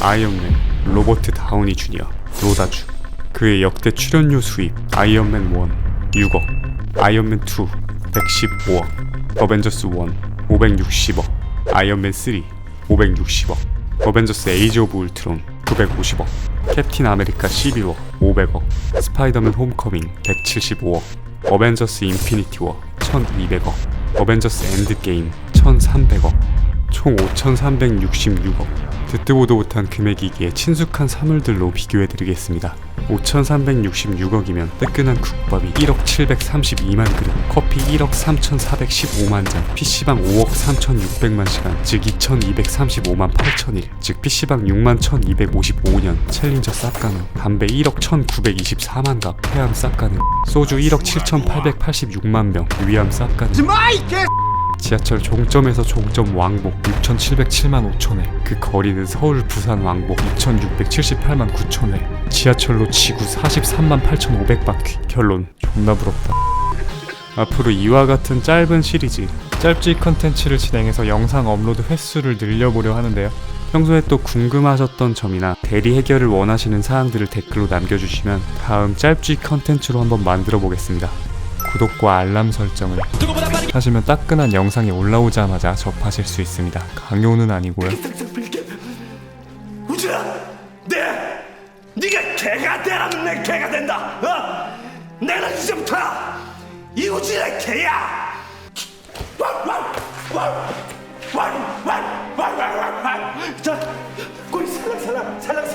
아이언맨 로버트 다우니 주니어 로다주. 그의 역대 출연료 수입 아이언맨 1 6억. 아이언맨 2 115억. 어벤져스 1 560억. 아이언맨 3 560억. 어벤져스 에이지 오브 울트론 950억. 캡틴 아메리카 11억 500억. 스파이더맨 홈커밍 175억. 어벤져스 인피니티 워 1200억. 어벤져스 엔드게임 1300억 총 5366억. 듣도 보도 못한 금액이기에 친숙한 사물들로 비교해드리겠습니다. 5366억이면 뜨끈한 국밥이 1억 732만 그릇 커피 1억 3415만 잔 PC방 5억 3600만 시간 즉 2235만 8000일 즉 PC방 6만 1255년 챌린저 쌉가능 담배 1억 1924만 갑 폐암 쌉가능 소주 1억 7886만 병 위암 쌉가능 지하철 종점에서 종점 왕복 6,707만 5천회 그 거리는 서울 부산 왕복 2,678만 9천회 지하철로 지구 43만 8,500바퀴. 결론 존나 부럽다. 앞으로 이와 같은 짧은 시리즈 짧지 컨텐츠를 진행해서 영상 업로드 횟수를 늘려보려 하는데요. 평소에 또 궁금하셨던 점이나 대리 해결을 원하시는 사항들을 댓글로 남겨주시면 다음 짧지 컨텐츠로 한번 만들어 보겠습니다 구독과 알람 설정을 하시면 따끈한 영상이 올라오자마자 접하실 수 있습니다. 강요는 아니고요. 우진아, 네, 네가 개가 되라면 내 개가 된다. 어? 내는 이제부터 이우진의 개야. 자, 꼬리 살랑 살랑 살랑